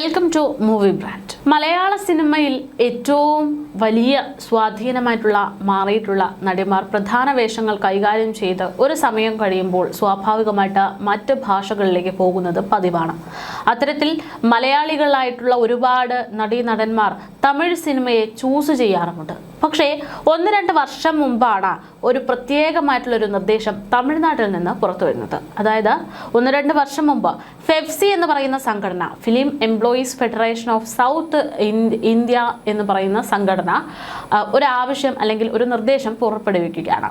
Welcome to movie brand മലയാള സിനിമയിൽ ഏറ്റവും വലിയ സ്വാധീനമായിട്ടുള്ള മാറിയിട്ടുള്ള നടിമാർ പ്രധാന വേഷങ്ങൾ കൈകാര്യം ചെയ്ത് ഒരു സമയം കഴിയുമ്പോൾ സ്വാഭാവികമായിട്ട് മറ്റ് ഭാഷകളിലേക്ക് പോകുന്നത് പതിവാണ്. അത്തരത്തിൽ മലയാളികളായിട്ടുള്ള ഒരുപാട് നടീനടന്മാർ തമിഴ് സിനിമയെ ചൂസ് ചെയ്യാറുമുണ്ട്. പക്ഷേ ഒന്ന് രണ്ട് വർഷം മുമ്പാണ് ഒരു പ്രത്യേകമായിട്ടുള്ള ഒരു നിർദ്ദേശം തമിഴ്നാട്ടിൽ നിന്ന് പുറത്തു വരുന്നത്. അതായത് ഒന്ന് രണ്ട് വർഷം മുമ്പ് ഫെഫ്സി എന്ന് പറയുന്ന സംഘടന film employees federation of South India എന്ന് പറയുന്ന സംഘടന ആ, ഒരു ആവശ്യം അല്ലെങ്കിൽ ഒരു നിർദ്ദേശം പുറപ്പെടുവിക്കുകയാണ്.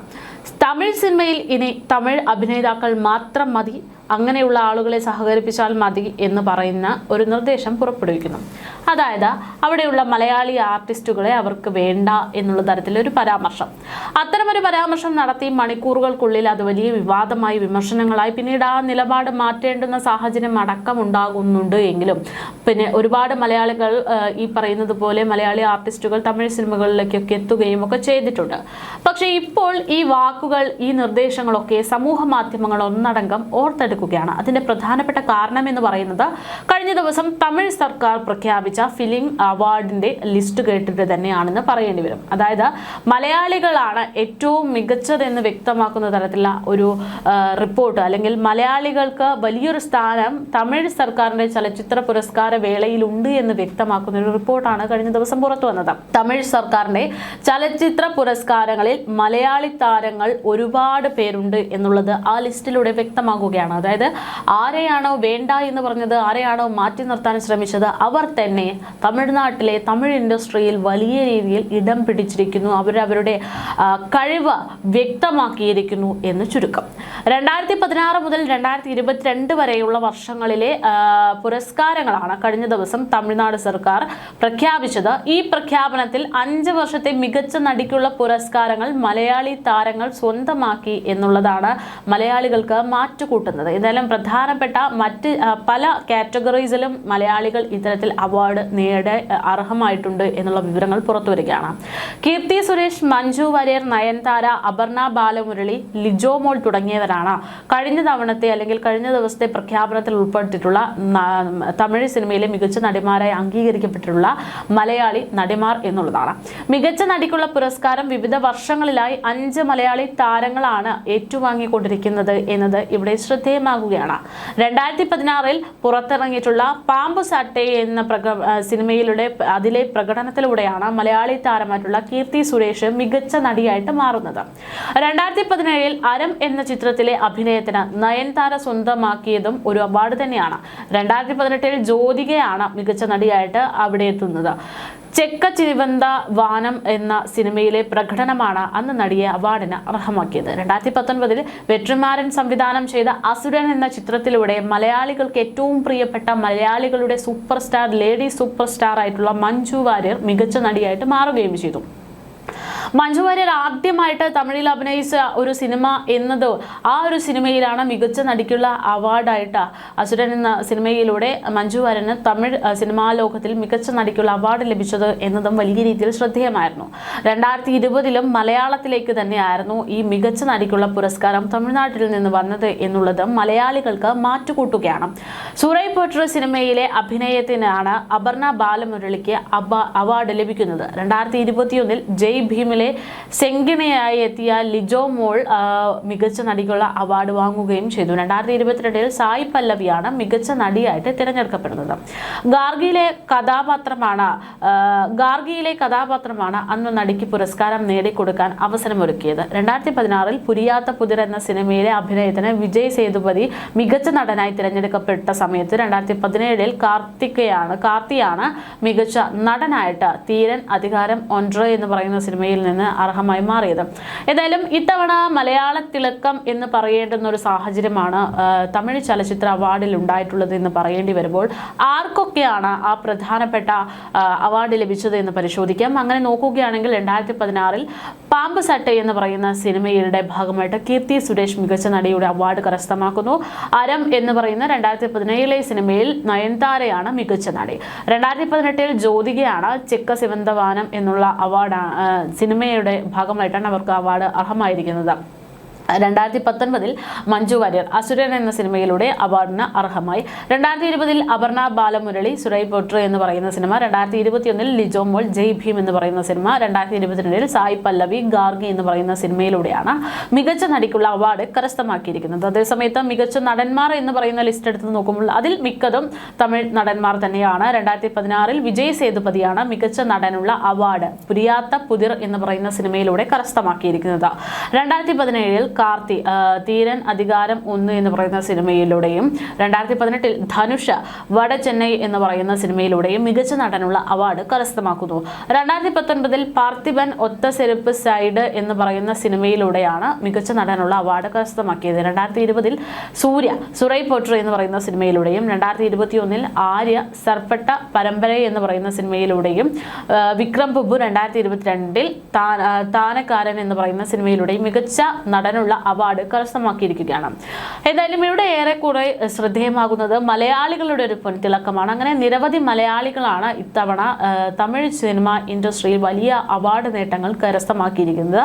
തമിഴ് സിനിമയിൽ ഇനി തമിഴ് അഭിനേതാക്കൾ മാത്രം മതി അങ്ങനെയുള്ള ആളുകളെ സഹകരിപ്പിച്ചാൽ മതി എന്ന് പറയുന്ന ഒരു നിർദ്ദേശം പുറപ്പെടുവിക്കുന്നു. അതായത് അവിടെയുള്ള മലയാളി ആർട്ടിസ്റ്റുകളെ അവർക്ക് വേണ്ട എന്നുള്ള തരത്തിലൊരു പരാമർശം. അത്തരമൊരു പരാമർശം നടത്തി മണിക്കൂറുകൾക്കുള്ളിൽ അത് വലിയ വിവാദമായി വിമർശനങ്ങളായി പിന്നീട് ആ നിലപാട് മാറ്റേണ്ടുന്ന സാഹചര്യം അടക്കം ഉണ്ടാകുന്നുണ്ട് എങ്കിലും പിന്നെ ഒരുപാട് മലയാളികൾ ഈ പറയുന്നത് പോലെ മലയാളി ആർട്ടിസ്റ്റുകൾ തമിഴ് സിനിമകളിലേക്കൊക്കെ എത്തുകയും ഒക്കെ ചെയ്തിട്ടുണ്ട്. പക്ഷേ ഇപ്പോൾ ഈ വാക്കുകൾ ഈ നിർദ്ദേശങ്ങളൊക്കെ സമൂഹ മാധ്യമങ്ങൾ ഒന്നടങ്കം ഓർത്തെടുക്കുകയാണ് അതിന്റെ പ്രധാനപ്പെട്ട കാരണം എന്ന് പറയുന്നത് കഴിഞ്ഞ ദിവസം തമിഴ് സർക്കാർ പ്രഖ്യാപിച്ച ഫിലിം അവാർഡിന്റെ ലിസ്റ്റ് കേട്ടിട്ട് തന്നെയാണെന്ന് പറയേണ്ടി വരും. അതായത് മലയാളികളാണ് ഏറ്റവും മികച്ചതെന്ന് വ്യക്തമാക്കുന്ന തരത്തിലുള്ള ഒരു റിപ്പോർട്ട് അല്ലെങ്കിൽ മലയാളികൾക്ക് വലിയൊരു സ്ഥാനം തമിഴ് സർക്കാരിന്റെ ചലച്ചിത്ര പുരസ്കാര വേളയിലുണ്ട് എന്ന് വ്യക്തമാക്കുന്ന ഒരു റിപ്പോർട്ടാണ് കഴിഞ്ഞ ദിവസം പുറത്തു വന്നത്. തമിഴ് സർക്കാരിന്റെ ചലച്ചിത്ര പുരസ്കാരങ്ങളിൽ മലയാളി താരങ്ങൾ ഒരുപാട് പേരുണ്ട് എന്നുള്ളത് ആ ലിസ്റ്റിലൂടെ വ്യക്തമാക്കുകയാണ്. അതായത് ആരെയാണോ വേണ്ട എന്ന് പറഞ്ഞത് ആരെയാണോ മാറ്റി നിർത്താൻ ശ്രമിച്ചത് അവർ തന്നെ തമിഴ്നാട്ടിലെ തമിഴ് ഇൻഡസ്ട്രിയിൽ വലിയ രീതിയിൽ ഇടം പിടിച്ചിരിക്കുന്നു. അവരവരുടെ കഴിവ് വ്യക്തമാക്കിയിരിക്കുന്നു എന്ന് ചുരുക്കം. രണ്ടായിരത്തി പതിനാറ് മുതൽ രണ്ടായിരത്തി ഇരുപത്തിരണ്ട് വരെയുള്ള വർഷങ്ങളിലെ പുരസ്കാരങ്ങളാണ് കഴിഞ്ഞ ദിവസം തമിഴ്നാട് സർക്കാർ പ്രഖ്യാപിച്ചത്. ഈ പ്രഖ്യാപനത്തിൽ അഞ്ച് വർഷത്തെ മികച്ച നടിക്കുള്ള പുരസ്കാരങ്ങൾ മലയാളി താരങ്ങൾ സ്വന്തമാക്കി എന്നുള്ളതാണ് മലയാളികൾക്ക് മാറ്റുകൂട്ടുന്നത്. എന്തായാലും പ്രധാനപ്പെട്ട മറ്റ് പല കാറ്റഗറീസിലും മലയാളികൾ ഇത്തരത്തിൽ അവാർഡ് നേടെ അർഹമായിട്ടുണ്ട് എന്നുള്ള വിവരങ്ങൾ പുറത്തു വരികയാണ്. കീർത്തി സുരേഷ് മഞ്ജു വാര്യർ നയൻതാര അപർണ ബാലമുരളി ലിജോ മോൾ തുടങ്ങിയവരാണ്. കഴിഞ്ഞ തവണത്തെ അല്ലെങ്കിൽ കഴിഞ്ഞ ദിവസത്തെ പ്രഖ്യാപനത്തിൽ ഉൾപ്പെട്ടിട്ടുള്ള തമിഴ് സിനിമയിലെ മികച്ച നടിമാരായി അംഗീകരിക്കപ്പെട്ടിട്ടുള്ള മലയാളി നടിമാർ എന്നുള്ളതാണ്. മികച്ച നടിക്കുള്ള പുരസ്കാരം വിവിധ വർഷങ്ങളിലായി അഞ്ച് മലയാളി താരങ്ങളാണ് ഏറ്റുവാങ്ങിക്കൊണ്ടിരിക്കുന്നത് എന്നത് ഇവിടെ ശ്രദ്ധേയമാകുകയാണ് രണ്ടായിരത്തി പതിനാറിൽ പുറത്തിറങ്ങിയിട്ടുള്ള പാമ്പു സാട്ടെ എന്ന പ്രക സിനിമയിലൂടെ അതിലെ പ്രകടനത്തിലൂടെയാണ് മലയാളി താരമായിട്ടുള്ള കീർത്തി സുരേഷ് മികച്ച നടിയായിട്ട് മാറുന്നത്. രണ്ടായിരത്തി പതിനേഴിൽ അരം എന്ന ചിത്രത്തിലെ അഭിനയത്തിന് നയൻതാര സ്വന്തമാക്കിയതും ഒരു അവാർഡ് തന്നെയാണ്. രണ്ടായിരത്തി പതിനെട്ടിൽ ജ്യോതികയാണ് മികച്ച നടിയായിട്ട് അവിടെ എത്തുന്നത്. ചെക്ക ചിരിവന്ത വാനം എന്ന സിനിമയിലെ പ്രകടനമാണ് അന്ന് നടിയെ അവാർഡിന് അർഹമാക്കിയത്. രണ്ടായിരത്തി പത്തൊൻപതിൽ വെട്രിമാരൻ സംവിധാനം ചെയ്ത അസുരൻ എന്ന ചിത്രത്തിലൂടെ മലയാളികൾക്ക് ഏറ്റവും പ്രിയപ്പെട്ട മലയാളികളുടെ super star lady super star ആയിട്ടുള്ള മഞ്ജു വാര്യർ മികച്ച നടിയായിട്ട് മാറുകയും ചെയ്തു. മഞ്ജു വാര്യർ ആദ്യമായിട്ട് തമിഴിൽ അഭിനയിച്ച ഒരു സിനിമ എന്നത് ആ ഒരു സിനിമയിലാണ് മികച്ച നടിക്കുള്ള അവാർഡായിട്ട് അസുരൻ എന്ന സിനിമയിലൂടെ മഞ്ജു വാര്യന് തമിഴ് സിനിമാ ലോകത്തിൽ മികച്ച നടിക്കുള്ള അവാർഡ് ലഭിച്ചത് എന്നതും വലിയ രീതിയിൽ ശ്രദ്ധേയമായിരുന്നു. രണ്ടായിരത്തി ഇരുപതിലും മലയാളത്തിലേക്ക് തന്നെയായിരുന്നു ഈ മികച്ച നടിക്കുള്ള പുരസ്കാരം തമിഴ്നാട്ടിൽ നിന്ന് വന്നത് എന്നുള്ളത് മലയാളികൾക്ക് മാറ്റുകൂട്ടുകയാണ്. സുറൈ പോട്ടർ സിനിമയിലെ അഭിനയത്തിനാണ് അപർണ ബാലമുരളിക്ക് അവാർഡ് ലഭിക്കുന്നത്. രണ്ടായിരത്തി ഇരുപത്തിയൊന്നിൽ ജയ് ഭീമിലെ സെങ്കിണയായി എത്തിയ ലിജോ മോൾ മികച്ച നടിക്കുള്ള അവാർഡ് വാങ്ങുകയും ചെയ്തു. രണ്ടായിരത്തി ഇരുപത്തിരണ്ടിൽ സായി പല്ലവിയാണ് മികച്ച നടിയായിട്ട് തിരഞ്ഞെടുക്കപ്പെടുന്നത്. ഗാർഗിയിലെ കഥാപാത്രമാണ് ഗാർഗിയിലെ കഥാപാത്രമാണ് അന്ന് നടിക്ക് പുരസ്കാരം നേടിക്കൊടുക്കാൻ അവസരമൊരുക്കിയത്. രണ്ടായിരത്തി പതിനാറിൽ പുരിയാത്ത പുതിർ എന്ന സിനിമയിലെ അഭിനയത്തിന് വിജയ് സേതുപതി മികച്ച നടനായി തിരഞ്ഞെടുക്കപ്പെട്ട സമയത്ത് രണ്ടായിരത്തി പതിനേഴിൽ കാർത്തികയാണ് കാർത്തിയാണ് മികച്ച നടനായിട്ട് തീരൻ അധികാരം ഒൻട്രോ എന്ന് പറയുന്ന സിനിമയിൽ നിന്ന് അർഹമായി മാറിയത്. ഏതായാലും ഇത്തവണ മലയാള തിളക്കം എന്ന് പറയേണ്ടുന്ന ഒരു സാഹചര്യമാണ് തമിഴ് ചലച്ചിത്ര അവാർഡിൽ ഉണ്ടായിട്ടുള്ളത് എന്ന് പറയേണ്ടി വരുമ്പോൾ ആർക്കൊക്കെയാണ് ആ പ്രധാനപ്പെട്ട അവാർഡ് ലഭിച്ചത് എന്ന് പരിശോധിക്കാം. അങ്ങനെ നോക്കുകയാണെങ്കിൽ രണ്ടായിരത്തി പതിനാറിൽ പാമ്പ് സട്ട എന്ന് പറയുന്ന സിനിമയുടെ ഭാഗമായിട്ട് കീർത്തി സുരേഷ് മികച്ച നടിയുടെ അവാർഡ് കരസ്ഥമാക്കുന്നു. അരം എന്ന് പറയുന്ന രണ്ടായിരത്തി പതിനേഴിലെ സിനിമയിൽ നയൻതാരയാണ് മികച്ച നടി. രണ്ടായിരത്തി പതിനെട്ടിൽ ജ്യോതികയാണ് ചെക്ക സിവന്തവാനം എന്നുള്ള അവാർഡ് സിനിമയുടെ ഭാഗമായിട്ടാണ് അവർക്ക് അവാർഡ് അർഹമായിരിക്കുന്നത്. രണ്ടായിരത്തി പത്തൊൻപതിൽ മഞ്ജു വാര്യർ അസുരൻ എന്ന സിനിമയിലൂടെ അവാർഡിന് അർഹമായി. രണ്ടായിരത്തി ഇരുപതിൽ അപർണ ബാലമുരളി സുരൈ പൊട്ര എന്ന് പറയുന്ന സിനിമ. രണ്ടായിരത്തി ഇരുപത്തിയൊന്നിൽ ലിജോ മോൾ ജയ് ഭീം എന്ന് പറയുന്ന സിനിമ. രണ്ടായിരത്തി ഇരുപത്തിരണ്ടിൽ സായി പല്ലവി ഗാർഗി എന്ന് പറയുന്ന സിനിമയിലൂടെയാണ് മികച്ച നടിക്കുള്ള അവാർഡ് കരസ്ഥമാക്കിയിരിക്കുന്നത്. അതേസമയത്ത് മികച്ച നടന്മാർ എന്ന് പറയുന്ന ലിസ്റ്റ് എടുത്ത് നോക്കുമ്പോൾ അതിൽ മിക്കതും തമിഴ് നടന്മാർ തന്നെയാണ്. രണ്ടായിരത്തി പതിനാറിൽ വിജയ് സേതുപതിയാണ് മികച്ച നടനുള്ള അവാർഡ്. പുരിയാത്ത പുതിർ എന്ന് പറയുന്ന സിനിമയിലൂടെ കരസ്ഥമാക്കിയിരിക്കുന്നത്. രണ്ടായിരത്തി പതിനേഴിൽ കാർത്തി തീരൻ അധികാരം ഒന്ന് എന്ന് പറയുന്ന സിനിമയിലൂടെയും രണ്ടായിരത്തി പതിനെട്ടിൽ ധനുഷ് വട ചെന്നൈ എന്ന് പറയുന്ന സിനിമയിലൂടെയും മികച്ച നടനുള്ള അവാർഡ് കരസ്ഥമാക്കുന്നു. രണ്ടായിരത്തി പത്തൊൻപതിൽ പാർത്ഥിബൻ ഒത്ത സെരുപ്പ് സൈഡ് എന്ന് പറയുന്ന സിനിമയിലൂടെയാണ് മികച്ച നടനുള്ള അവാർഡ് കരസ്ഥമാക്കിയത്. രണ്ടായിരത്തി ഇരുപതിൽ സൂര്യ സുറൈ പോട്ടർ എന്ന് പറയുന്ന സിനിമയിലൂടെയും രണ്ടായിരത്തി ഇരുപത്തി ഒന്നിൽ ആര്യ സർപ്പട്ട പരമ്പര എന്ന് പറയുന്ന സിനിമയിലൂടെയും വിക്രം പ്രഭു രണ്ടായിരത്തി ഇരുപത്തിരണ്ടിൽ താനക്കാരൻ എന്ന് പറയുന്ന സിനിമയിലൂടെയും മികച്ച നടനുള്ള അവാർഡ് കരസ്ഥമാക്കിയിരിക്കുകയാണ്. എന്തായാലും ഇവിടെ ഏറെക്കുറെ ശ്രദ്ധേയമാകുന്നത് മലയാളികളുടെ ഒരു പൊൻതിളക്കമാണ്. അങ്ങനെ നിരവധി മലയാളികളാണ് ഇത്തവണ തമിഴ് സിനിമ ഇൻഡസ്ട്രിയിൽ വലിയ അവാർഡ് നേട്ടങ്ങൾ കരസ്ഥമാക്കിയിരിക്കുന്നത്.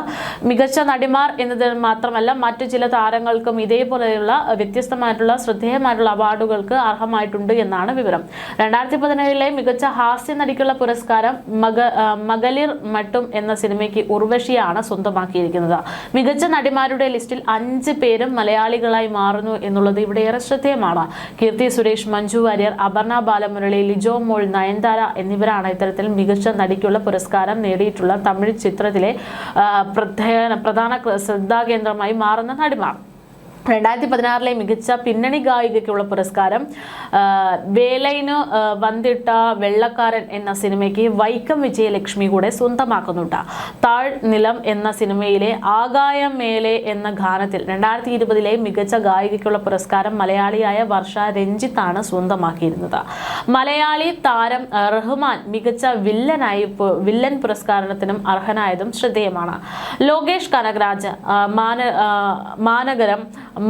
മികച്ച നടിമാർ എന്നത് മാത്രമല്ല മറ്റു ചില താരങ്ങൾക്കും ഇതേപോലെയുള്ള വ്യത്യസ്തമായിട്ടുള്ള ശ്രദ്ധേയമായിട്ടുള്ള അവാർഡുകൾക്ക് അർഹമായിട്ടുണ്ട് എന്നാണ് വിവരം. രണ്ടായിരത്തി പതിനേഴിലെ മികച്ച ഹാസ്യ നടിക്കുള്ള പുരസ്കാരം മക മകലിർ മട്ടും എന്ന സിനിമയ്ക്ക് ഉർവശിയാണ് സ്വന്തമാക്കിയിരിക്കുന്നത്. മികച്ച നടിമാരുടെ ലിസ്റ്റിൽ അഞ്ച് പേരും മലയാളികളായി മാറുന്നു എന്നുള്ളത് ഇവിടെ ഏറെ ശ്രദ്ധേയമാണ്. കീർത്തി സുരേഷ് മഞ്ജു വാര്യർ അപർണ ബാലമുരളി ലിജോ മോൾ നയൻതാര എന്നിവരാണ് ഇത്തരത്തിൽ മികച്ച നടിക്കുള്ള പുരസ്കാരം നേടിയിട്ടുള്ള തമിഴ് ചിത്രത്തിലെ പ്രധാന പ്രധാന ശ്രദ്ധാകേന്ദ്രമായി മാറുന്ന നടിമാർ. രണ്ടായിരത്തി പതിനാറിലെ മികച്ച പിന്നണി ഗായികയ്ക്കുള്ള പുരസ്കാരം വേലൈന് വന്നിട്ട വെള്ളക്കാരൻ എന്ന സിനിമയ്ക്ക് വൈക്കം വിജയലക്ഷ്മി കൂടെ സ്വന്തമാക്കുന്നുണ്ട് നിലം എന്ന സിനിമയിലെ ആകായം മേലെ എന്ന ഗാനത്തിൽ രണ്ടായിരത്തി ഇരുപതിലെ മികച്ച ഗായികയ്ക്കുള്ള പുരസ്കാരം മലയാളിയായ വർഷ രഞ്ജിത്താണ് സ്വന്തമാക്കിയിരുന്നത്. മലയാളി താരം റഹ്മാൻ മികച്ച വില്ലനായി വില്ലൻ പുരസ്കാരത്തിനും അർഹനായതും ശ്രദ്ധേയമാണ്. ലോകേഷ് കനകരാജ് മാന മാനകരം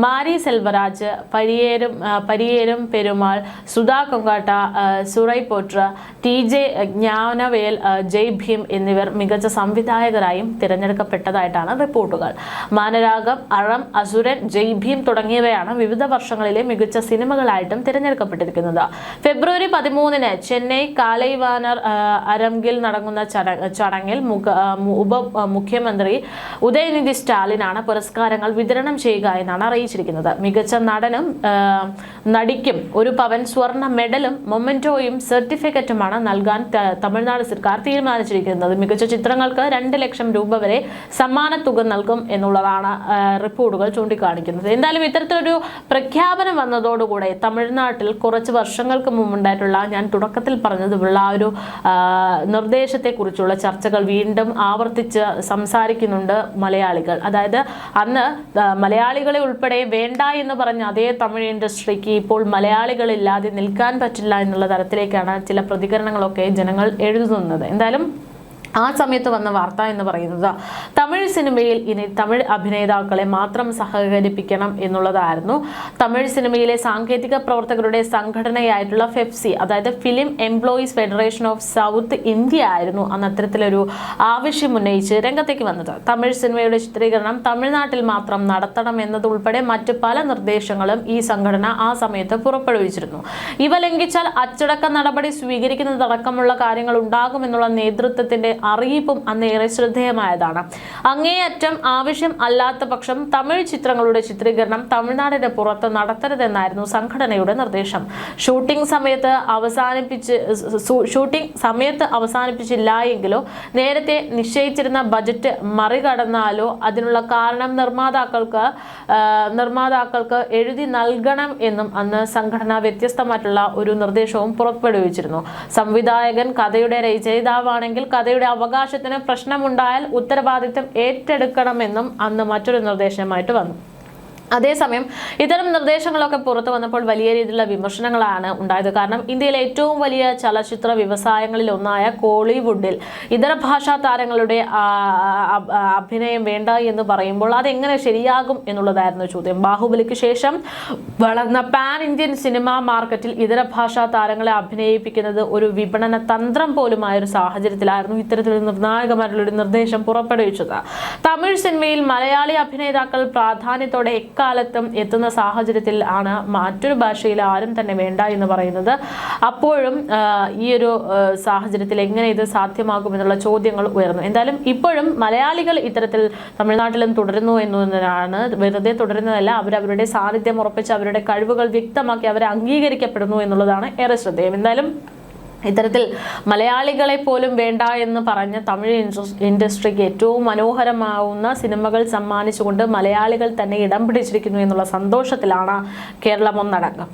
മാരി സെൽവരാജ് പരിയേരും പരിയേരും പെരുമാൾ സുധാ കൊങ്കാട്ട സുറൈ പോട്ര ടി ജെ ജ്ഞാനവേൽ ജയ് ഭീം എന്നിവർ മികച്ച സംവിധായകരായും തിരഞ്ഞെടുക്കപ്പെട്ടതായിട്ടാണ് റിപ്പോർട്ടുകൾ. മാനരാഗം അഴം അസുരൻ ജയ് ഭീം തുടങ്ങിയവയാണ് വിവിധ വർഷങ്ങളിലെ മികച്ച സിനിമകളായിട്ടും തിരഞ്ഞെടുക്കപ്പെട്ടിരിക്കുന്നത്. ഫെബ്രുവരി പതിമൂന്നിന് ചെന്നൈ കാലൈവാനർ അരംഗിൽ നടക്കുന്ന ചടങ്ങിൽ ഉപ മുഖ്യമന്ത്രി ഉദയനിധി സ്റ്റാലിനാണ് പുരസ്കാരങ്ങൾ വിതരണം ചെയ്യുക എന്നാണ് അറിയിച്ചിരിക്കുന്നത്. മികച്ച നടനും നടിക്കും ഒരു പവൻ സ്വർണ മെഡലും മൊമെന്റോയും സർട്ടിഫിക്കറ്റുമാണ് നൽകാൻ തമിഴ്നാട് സർക്കാർ തീരുമാനിച്ചിരിക്കുന്നത്. മികച്ച ചിത്രങ്ങൾക്ക് രണ്ട് ലക്ഷം രൂപ വരെ സമ്മാന തുക നൽകും എന്നുള്ളതാണ് റിപ്പോർട്ടുകൾ ചൂണ്ടിക്കാണിക്കുന്നത്. എന്തായാലും ഇത്തരത്തിലൊരു പ്രഖ്യാപനം വന്നതോടുകൂടെ തമിഴ്നാട്ടിൽ കുറച്ച് വർഷങ്ങൾക്ക് മുമ്പുണ്ടായിട്ടുള്ള ഞാൻ തുടക്കത്തിൽ പറഞ്ഞതുള്ള ആ ഒരു നിർദ്ദേശത്തെക്കുറിച്ചുള്ള ചർച്ചകൾ വീണ്ടും ആവർത്തിച്ച് സംസാരിക്കുന്നുണ്ട് മലയാളികൾ. അതായത് അന്ന് മലയാളികളെ ഉൾപ്പെടെ വേണ്ട എന്ന് പറഞ്ഞ അതേ തമിഴ് ഇൻഡസ്ട്രിക്ക് ഇപ്പോൾ മലയാളികളില്ലാതെ നിൽക്കാൻ പറ്റില്ല എന്നുള്ള തരത്തിലേക്കാണ് ചില പ്രതികരണങ്ങളൊക്കെ ജനങ്ങൾ എഴുതുന്നത്. എന്തായാലും ആ സമയത്ത് വന്ന വാർത്ത എന്ന് പറയുന്നത് തമിഴ് സിനിമയിൽ ഇനി തമിഴ് അഭിനേതാക്കളെ മാത്രം സഹകരിപ്പിക്കണം എന്നുള്ളതായിരുന്നു. തമിഴ് സിനിമയിലെ സാങ്കേതിക പ്രവർത്തകരുടെ സംഘടനയായിട്ടുള്ള ഫെഫ്സി അതായത് film employees federation of South India ആയിരുന്നു അന്ന് അത്തരത്തിലൊരു ആവശ്യം ഉന്നയിച്ച് രംഗത്തേക്ക് വന്നത്. തമിഴ് സിനിമയുടെ ചിത്രീകരണം തമിഴ്നാട്ടിൽ മാത്രം നടത്തണം എന്നതുൾപ്പെടെ മറ്റ് പല നിർദ്ദേശങ്ങളും ഈ സംഘടന ആ സമയത്ത് പുറപ്പെടുവിച്ചിരുന്നു. ഇവ ലംഘിച്ചാൽ അച്ചടക്ക നടപടി സ്വീകരിക്കുന്നതടക്കമുള്ള കാര്യങ്ങൾ ഉണ്ടാകുമെന്നുള്ള നേതൃത്വത്തിന്റെ അറിയിപ്പും അന്ന് ഏറെ ശ്രദ്ധേയമായതാണ്. അങ്ങേയറ്റം ആവശ്യം അല്ലാത്ത പക്ഷം തമിഴ് ചിത്രങ്ങളുടെ ചിത്രീകരണം തമിഴ്നാടിന്റെ പുറത്ത് നടത്തരുതെന്നായിരുന്നു സംഘടനയുടെ നിർദ്ദേശം. ഷൂട്ടിംഗ് സമയത്ത് അവസാനിപ്പിച്ച് ഷൂട്ടിംഗ് സമയത്ത് അവസാനിപ്പിച്ചില്ല എങ്കിലോ നേരത്തെ നിശ്ചയിച്ചിരുന്ന ബജറ്റ് മറികടന്നാലോ അതിനുള്ള കാരണം നിർമ്മാതാക്കൾക്ക് നിർമ്മാതാക്കൾക്ക് എഴുതി നൽകണം എന്നും അന്ന് സംഘടന വ്യത്യസ്തമായിട്ടുള്ള ഒരു നിർദ്ദേശവും പുറപ്പെടുവിച്ചിരുന്നു. സംവിധായകൻ കഥയുടെ രചയിതാവാണെങ്കിൽ കഥയുടെ അവകാശത്തിന് പ്രശ്നമുണ്ടായാൽ ഉത്തരവാദിത്തം ഏറ്റെടുക്കണമെന്നും അന്ന് മറ്റൊരു നിർദ്ദേശമായിട്ട് വന്നു. അതേസമയം ഇത്തരം നിർദ്ദേശങ്ങളൊക്കെ പുറത്തു വന്നപ്പോൾ വലിയ രീതിയിലുള്ള വിമർശനങ്ങളാണ് ഉണ്ടായത്. കാരണം ഇന്ത്യയിലെ ഏറ്റവും വലിയ ചലച്ചിത്ര വ്യവസായങ്ങളിൽ ഒന്നായ കോളിവുഡിൽ ഇതര ഭാഷാ താരങ്ങളുടെ അഭിനയം വേണ്ട എന്ന് പറയുമ്പോൾ അതെങ്ങനെ ശരിയാകും എന്നുള്ളതായിരുന്നു ചോദ്യം. ബാഹുബലിക്ക് ശേഷം വളർന്ന പാൻ ഇന്ത്യൻ സിനിമാ മാർക്കറ്റിൽ ഇതര ഭാഷാ താരങ്ങളെ അഭിനയിപ്പിക്കുന്നത് ഒരു വിപണന തന്ത്രം പോലുമായ ഒരു സാഹചര്യത്തിലായിരുന്നു ഇത്തരത്തിലൊരു നിർണായകമായിട്ടുള്ള ഒരു നിർദ്ദേശം പുറപ്പെടുവിച്ചത്. തമിഴ് സിനിമയിൽ മലയാളി അഭിനേതാക്കൾ പ്രാധാന്യത്തോടെ എക്കാലത്തും എത്തുന്ന സാഹചര്യത്തിൽ ആണ് മറ്റൊരു ഭാഷയിൽ ആരും തന്നെ വേണ്ട എന്ന് പറയുന്നത്. അപ്പോഴും ഈ ഒരു സാഹചര്യത്തിൽ എങ്ങനെ ഇത് സാധ്യമാകുമെന്നുള്ള ചോദ്യങ്ങൾ ഉയർന്നു. എന്തായാലും ഇപ്പോഴും മലയാളികൾ ഇത്തരത്തിൽ തമിഴ്നാട്ടിലും തുടരുന്നു എന്നതിനാണ് വെറുതെ തുടരുന്നതല്ല അവരവരുടെ സാന്നിധ്യം ഉറപ്പിച്ച് അവരുടെ കഴിവുകൾ വ്യക്തമാക്കി അവരെ അംഗീകരിക്കപ്പെടുന്നു എന്നുള്ളതാണ് ഏറെ ശ്രദ്ധേയം. എന്തായാലും ഇത്തരത്തിൽ മലയാളികളെ പോലും വേണ്ട എന്ന് പറഞ്ഞ തമിഴ് ഇൻഡസ്ട്രിക്ക് ഏറ്റവും മനോഹരമാവുന്ന സിനിമകൾ സമ്മാനിച്ചുകൊണ്ട് മലയാളികൾ തന്നെ ഇടം പിടിച്ചിരിക്കുന്നു എന്നുള്ള സന്തോഷത്തിലാണ് കേരളം ഒന്നടങ്കം.